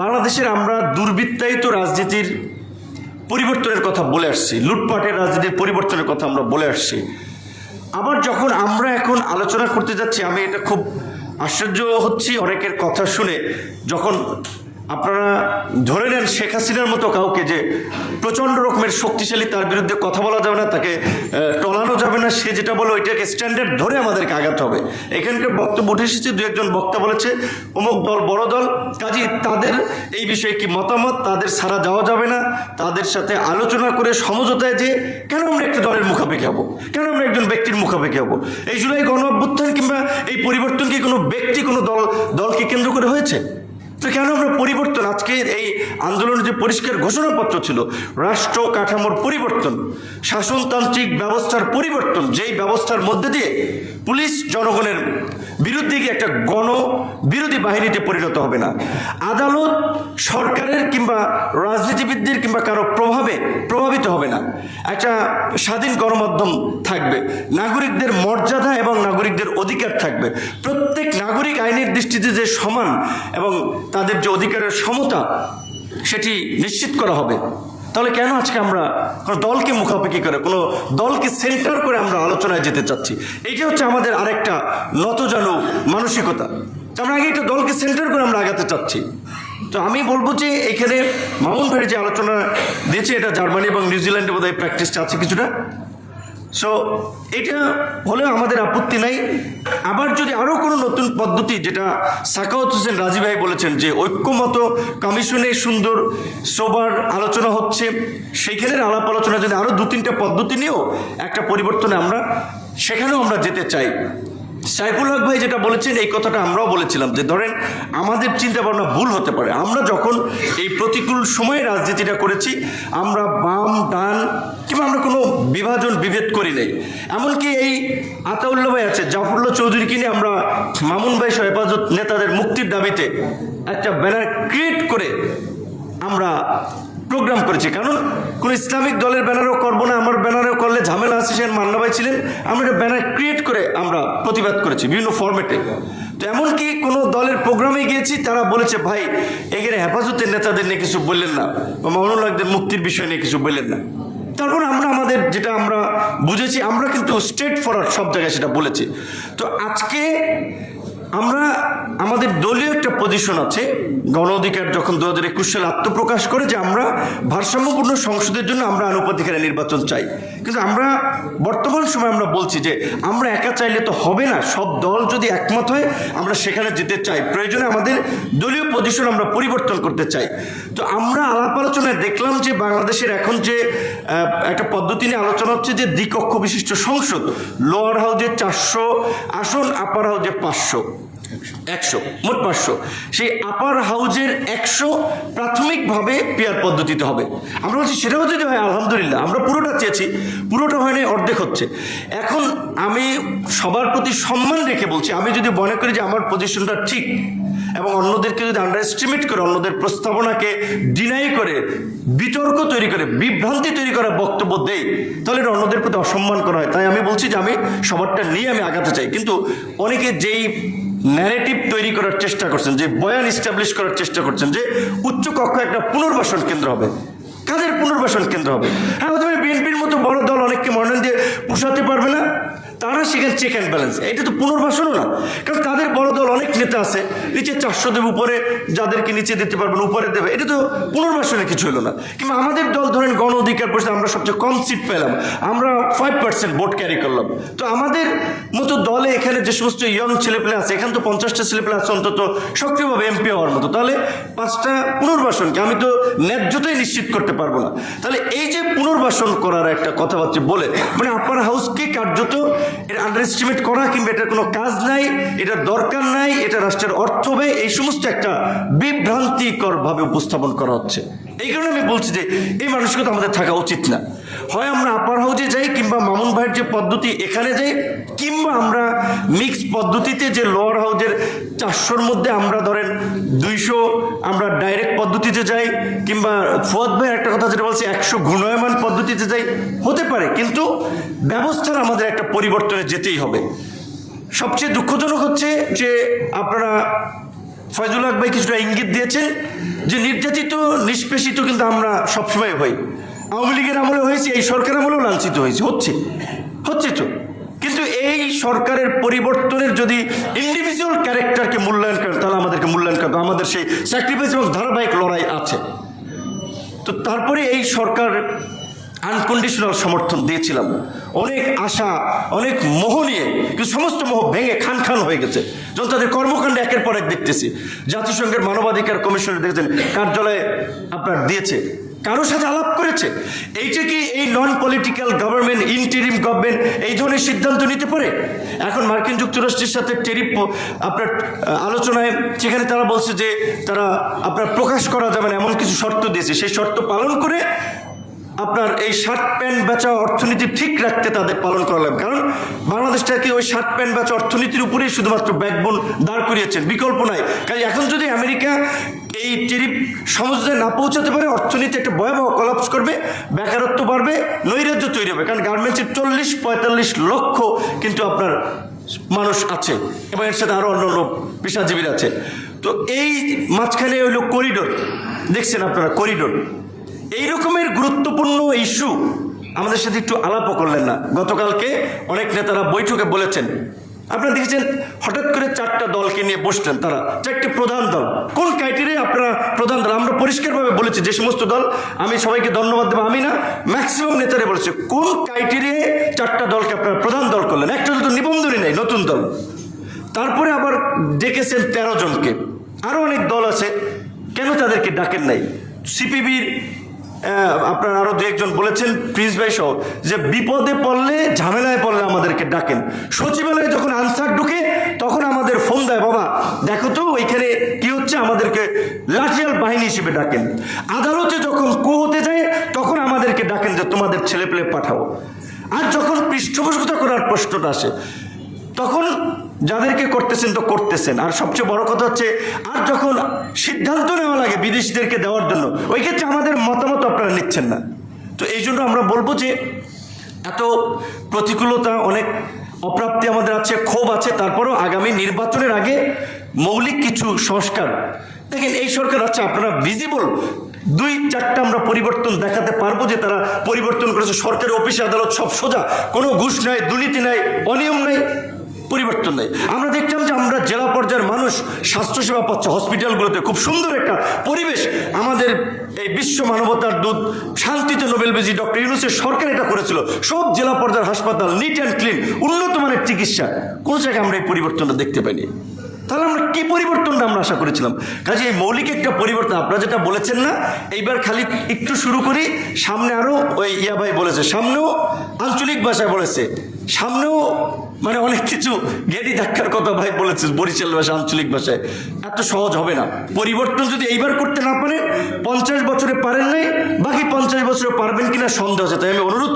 বাংলাদেশের আমরা দুর্বৃত্তায়িত রাজনীতির পরিবর্তনের কথা বলে আসছি, লুটপাটের রাজনীতির পরিবর্তনের কথা আমরা বলে আসছি। আবার যখন আমরা এখন আলোচনা করতে যাচ্ছি, আমি এটা খুব আশ্চর্য হচ্ছি অনেকের কথা শুনে, যখন আপনারা ধরে নেন শেখ হাসিনার মতো কাউকে যে প্রচণ্ড রকমের শক্তিশালী তার বিরুদ্ধে কথা বলা যাবে না, তাকে টলানো যাবে না, সে যেটা বলে ওইটাকে স্ট্যান্ডার্ড ধরে আমাদেরকে আগাতে হবে। এখানকার বক্তব্য উঠে এসেছে, দু একজন বক্তা বলেছে, অমুক দল বড় দল, কাজী তাদের এই বিষয়ে কি মতামত? তাদের সারা যাওয়া যাবে না। তাদের সাথে আলোচনা করে সমঝোতায় যে কেন আমরা একটা দলের মুখাপেক্ষি হব? কেন আমরা একজন ব্যক্তির মুখাপেক্ষি হব? এই জুলাই গণ অভ্যুত্থান কিংবা এই পরিবর্তন কি কোনো ব্যক্তি, কোনো দল, দলকে কেন্দ্র করে হয়েছে? তো কেন আমরা পরিবর্তন? আজকের এই আন্দোলনের যে পরিষ্কার ঘোষণাপত্র ছিল, রাষ্ট্র কাঠামোর পরিবর্তন, শাসনতান্ত্রিক ব্যবস্থার পরিবর্তন, যেই ব্যবস্থার মধ্যে দিয়ে পুলিশ জনগণের বিরুদ্ধে গিয়ে একটা গণ বিরোধী বাহিনীতে পরিণত হবে না। আদালত সরকারের কিংবা রাজনীতিবিদদের কিংবা কারও প্রভাবে প্রভাবিত হবে না। একটা স্বাধীন গণমাধ্যম থাকবে, নাগরিকদের মর্যাদা এবং নাগরিকদের অধিকার থাকবে। প্রত্যেক নাগরিক আইনের দৃষ্টিতে যে সমান এবং তাদের যে অধিকারের সমতা, সেটি নিশ্চিত করা হবে। তাহলে কেন আজকে আমরা কোনো দলকে মুখাপেক্ষি করে, কোনো দলকে সেন্টার করে আমরা আলোচনায় যেতে চাচ্ছি? এইটা হচ্ছে আমাদের আরেকটা নতজানু মানসিকতা। তো আমরা আগে একটা দলকে সেন্টার করে আমরা আগাতে চাচ্ছি। তো আমি বলব যে এখানে মামুন ভাইয়ের যে আলোচনা দিয়েছে, এটা জার্মানি এবং নিউজিল্যান্ডে বোধহয় প্র্যাকটিসটা আছে কিছুটা। সো এটা হলেও আমাদের আপত্তি নাই। আবার যদি আরও কোনো নতুন পদ্ধতি, যেটা সাকাওয়াত হোসেন রাজি ভাই বলেছেন যে ঐক্যমত কমিশনে সুন্দর সোবার আলোচনা হচ্ছে, সেইখানের আলাপ আলোচনা যদি আরও দু তিনটা পদ্ধতি নিয়েও একটা পরিবর্তনে আমরা, সেখানেও আমরা যেতে চাই। সাইফুল হক ভাই যেটা বলেছেন, এই কথাটা আমরাও বলেছিলাম যে, ধরেন আমাদের চিন্তা ভাবনা ভুল হতে পারে। আমরা যখন এই প্রতিকূল সময়ে রাজনীতিটা করেছি, আমরা বাম, ডান, কিংবা আমরা কোনো বিভাজন বিভেদ করি নাই। এমনকি এই আতাউল্লাহ ভাই আছে, জাফরুল্লাহ চৌধুরীকে নিয়ে আমরা মামুন ভাই সহ হেফাজত নেতাদের মুক্তির দাবিতে একটা ব্যানার ক্রিয়েট করে আমরা প্রোগ্রাম করেছি। কারণ কোনো ইসলামিক দলের ব্যানারও করব না, আমার ব্যানারও করলে ঝামেলা আছে সেন মান্না ভাই ছিলেন। আমরা একটা ব্যানার ক্রিয়েট করে আমরা প্রতিবাদ করেছি বিভিন্ন ফরম্যাটে তো এমনকি কোনো দলের প্রোগ্রামে গিয়েছি, তারা বলেছে, ভাই, এখানে হেফাজতের নেতাদের নিয়ে কিছু বললেন না বা মামুনুল্লাহদের মুক্তির বিষয় নিয়ে কিছু বললেন না। তারপর আমরা আমাদের যেটা আমরা বুঝেছি আমরা কিন্তু স্ট্রেট ফরওয়ার্ড সব জায়গায় সেটা বলেছি। তো আজকে আমরা, আমাদের দলীয় একটা পজিশন আছে, গণ অধিকার যখন দু হাজার একুশ সালে আত্মপ্রকাশ করে যে আমরা ভারসাম্যপূর্ণ সংসদের জন্য আমরা আনুপাতিকারে নির্বাচন চাই। কিন্তু আমরা, বর্তমান সময় আমরা বলছি যে আমরা একা চাইলে তো হবে না, সব দল যদি একমত হয়, আমরা সেখানে যেতে চাই। প্রয়োজনে আমাদের দলীয় পজিশন আমরা পরিবর্তন করতে চাই। তো আমরা আলাপ আলোচনায় দেখলাম যে বাংলাদেশের এখন যে একটা পদ্ধতি নিয়ে আলোচনা হচ্ছে যে দ্বিকক্ষ বিশিষ্ট সংসদ, লোয়ার হাউজে চারশো, আসন, আপার হাউজে পাঁচশো। একশো। মোট পাঁচশো। সেই আপার হাউজের একশো প্রাথমিকভাবে পেয়ার পদ্ধতিতে হবে। আমরা বলছি, সেটাও যদি হয়, আলহামদুলিল্লাহ, আমরা পুরোটা চেয়েছি, পুরোটা হয়নি, অর্ধেক হচ্ছে। এখন আমি সবার প্রতি সম্মান রেখে বলছি, আমি যদি মনে করি যে আমার পজিশনটা ঠিক, এবং অন্যদেরকে যদি আন্ডার এস্টিমেট করে, অন্যদের প্রস্তাবনাকে ডিনাই করে, বিতর্ক তৈরি করে, বিভ্রান্তি তৈরি করার বক্তব্য দেয় তাহলে এটা অন্যদের প্রতি অসম্মান করা হয়। তাই আমি বলছি যে আমি সবারটা নিয়ে আমি আগাতে চাই। কিন্তু অনেকে যেই ন্যারেটিভ তৈরি করার চেষ্টা করছেন, যে বয়ান ইস্টাবলিশ করার চেষ্টা করছেন, যে উচ্চ কক্ষ একটা পুনর্বাসন কেন্দ্র হবে। কাদের পুনর্বাসন কেন্দ্র হবে? হ্যাঁ বিএনপির মতো বড় দল অনেককে মনোনয়ন দিয়ে পোষাতে পারবে না। তারা সেখানে চেক অ্যান্ড ব্যালেন্স এটা তো পুনর্বাসনও না। কারণ তাদের বড় দল অনেক নেতা আছে, নিচে চারশো দেবে, উপরে যাদেরকে নিচে দিতে পারবেন, উপরে দেবে। এটা তো পুনর্বাসনের কিছু হলো না। কিংবা আমাদের দল ধরেন গণ অধিকার পরিষদ আমরা সবচেয়ে কম সিট পেলাম। আমরা ফাইভ পার্সেন্ট ভোট ক্যারি করলাম। তো আমাদের মতো দলে এখানে যে সমস্ত ইয়ং ছেলেপেলে আছে, এখানে তো পঞ্চাশটা ছেলেপেলে আছে, অন্তত সক্রিয়ভাবে এমপি হওয়ার মতো। তাহলে পাঁচটা পুনর্বাসনকে আমি তো ন্যায্যতাই নিশ্চিত করতে পারব না। তাহলে এই যে পুনর্বাসন করার একটা কথাবার্তা বলে। মানে আপার হাউসকে কার্যত এর আন্ডার এস্টিমেট করা কিংবা এটার কোনো কাজ নাই এটা দরকার নাই, এটা রাষ্ট্রের অর্থ ব্যয় এই সমস্ত একটা বিভ্রান্তিকর ভাবে উপস্থাপন করা হচ্ছে। এই কারণে আমি বলছি যে, এই মানসিকতা আমাদের থাকা উচিত না। হয় আমরা আপার হাউজে যাই কিংবা মামুন ভাইয়ের যে পদ্ধতি এখানে যাই, কিংবা আমরা মিক্স পদ্ধতিতে যে লোয়ার হাউজের চারশোর মধ্যে আমরা ধরেন দুইশো, আমরা ডাইরেক্ট পদ্ধতিতে যাই, কিংবা ফুয়াদ ভাই একটা কথা যেটা বলছি, একশো ঘূর্ণয়মান পদ্ধতিতে যাই, হতে পারে, কিন্তু ব্যবস্থার আমাদের একটা পরিবর্তনে যেতেই হবে। সবচেয়ে দুঃখজনক হচ্ছে যে আপনারা ফয়জুল হক ভাই কিছুটা ইঙ্গিত দিয়েছেন যে নির্যাতিত, নিষ্পেষিত কিন্তু আমরা সবসময় হই। আওয়ামী লীগের আমলে হয়েছে, এই সরকার আমলেও লাঞ্ছিত হয়েছে, হচ্ছে হচ্ছে তো। এই সরকারের পরিবর্তনের যদি ইন্ডিভিজুয়াল ক্যারেক্টারকে মূল্যায়ন করেন, তাহলে আমাদেরকে মূল্যায়ন করতে আমাদের সেই স্যাক্রিফাইস এবং ধারাবাহিক লড়াই আছে। তো তারপরে এই সরকার আনকন্ডিশনাল সমর্থন দিয়েছিলাম। অনেক আশা, অনেক মোহ নিয়ে, কিন্তু সমস্ত মোহ ভেঙে খান খান হয়ে গেছে। যখন তাদের কর্মকাণ্ড একের পর এক দেখতেছি, জাতিসংঘের মানবাধিকার কমিশনের দেখেছেন, কার্যালয়ে আপনার দিয়েছে। কারোর সাথে আলাপ করেছে? এইটা কি এই non political government interim government এই ধরনের সিদ্ধান্ত নিতে পারে? এখন মার্কিন যুক্তরাষ্ট্রের সাথে টেরিপ আপনার আলোচনায় সেখানে তারা বলছে যে তারা আপনার প্রকাশ করা যাবে না, এমন কিছু শর্ত দিয়েছে। সেই শর্ত পালন করে আপনার এই শার্ট প্যান্ট বেচা অর্থনীতি ঠিক রাখতে তাদের পালন করা লাগবে। কারণ বাংলাদেশটাকে ওই শার্ট প্যান্ট বেচা অর্থনীতির উপরেই শুধুমাত্র ব্যাকবোন দাঁড় করিয়েছেন? বিকল্প নাই। কারণ এখন যদি আমেরিকা এই টেরিফ সমঝোতায় না পৌঁছাতে পারে, অর্থনীতি একটা ভয়াবহ কলাপস করবে, বেকারত্ব বাড়বে, নৈরাজ্য তৈরি হবে। কারণ গার্মেন্টসের চল্লিশ, পঁয়তাল্লিশ লক্ষ কিন্তু আপনার মানুষ আছে এবং এর সাথে আরও অন্য অন্য পেশাজীবীরা আছে। তো এই মাঝখানে হইল করিডোর দেখছেন আপনারা করিডোর এই রকমের গুরুত্বপূর্ণ ইস্যু আমাদের সাথে একটু আলাপও করলেন না। গতকালকে অনেক নেতারা বৈঠকে বলেছেন, আপনারা দেখেছেন, হঠাৎ করে চারটা দলকে নিয়ে বসছেন তারা। চারটি প্রধান দল। কোন ক্রাইটেরিয়া আপনারা প্রধান দল? আমরা পরিষ্কারভাবে বলেছি, যে সমস্ত দল, আমি সবাইকে ধন্যবাদ দেবো, আমি না ম্যাক্সিমাম নেতারা বলেছে, কোন ক্রাইটেরিয়ায় চারটা দলকে আপনারা প্রধান দল করলেন? একটা তো নিবন্ধনই নেই, নতুন দল। তারপরে আবার ডেকেছেন তেরো জনকে। আরও অনেক দল আছে, কেন তাদেরকে ডাকেন নাই? সিপিবির আপনার আরও দু একজন বলেছেন প্রিন্স ভাই সহ, যে বিপদে পড়লে, ঝামেলায় পড়লে আমাদেরকে ডাকেন। সচিবালয়ে যখন আনসার ঢুকে, তখন আমাদের ফোন দেয়, বাবা, দেখো তো, ওইখানে কি হচ্ছে? আমাদেরকে লাঠিয়াল বাহিনী হিসেবে ডাকেন। আদালতে যখন কো হতে যায়, তখন আমাদেরকে ডাকেন যে, তোমাদের ছেলে পেলে পাঠাও। আর যখন পৃষ্ঠপোষকতা করার প্রশ্নটা আসে, তখন যাদেরকে করতেছেন তো করতেছেন। আর সবচেয়ে বড় কথা হচ্ছে, আর যখন সিদ্ধান্ত নেওয়া লাগে বিদেশিদেরকে দেওয়ার জন্য, ওই ক্ষেত্রে আমাদের মতামত আপনারা নিচ্ছেন না। তো এই জন্য আমরা বলব যে, এত প্রতিকূলতা, অনেক অপ্রাপ্তি আমাদের আছে, ক্ষোভ আছে, তারপরেও আগামী নির্বাচনের আগে মৌলিক কিছু সংস্কার। দেখেন, এই সরকার আছে আপনারা ভিজিবল দুই চারটা আমরা পরিবর্তন দেখাতে পারব যে তারা পরিবর্তন করেছে। সরকারি অফিস, আদালত সব সোজা। কোনো ঘুষ নাই, দুর্নীতি নাই, অনিয়ম নাই। পরিবর্তন নেই আমরা দেখলাম যে আমরা জেলা পর্যায়ের মানুষ, স্বাস্থ্যসেবা পাচ্ছে হসপিটালগুলোতে। খুব সুন্দর একটা পরিবেশ। আমাদের এই বিশ্ব মানবতার দূত, শান্তিতে নোবেল বেজি ডক্টর ইউনুসের সরকার এটা করেছিল। সব জেলা পর্যায়ের হাসপাতাল নিট অ্যান্ড ক্লিন উন্নত মানের চিকিৎসা। কোন জায়গায় আমরা এই পরিবর্তনটা দেখতে পাইনি। তাহলে আমরা কি পরিবর্তনটা আমরা আশা করেছিলাম? কাজে এই মৌলিক একটা পরিবর্তন, আপনারা যেটা বলেছেন না, এইবার খালি একটু শুরু করি। সামনে আরও ওই ইয়া ভাই বলেছে, সামনেও আঞ্চলিক ভাষায় বলেছে, সামনেও মানে অনেক কিছু গেদি ধাক্কার কথা ভাই বলেছে বরিশাল ভাষা, আঞ্চলিক ভাষায়। এত সহজ হবে না। পরিবর্তন যদি এইবার করতে না পারে পঞ্চাশ বছরে পারেন নাই, বাকি পঞ্চাশ বছরে পারবেন কিনা সন্দেহ আছে। তাই আমি অনুরোধ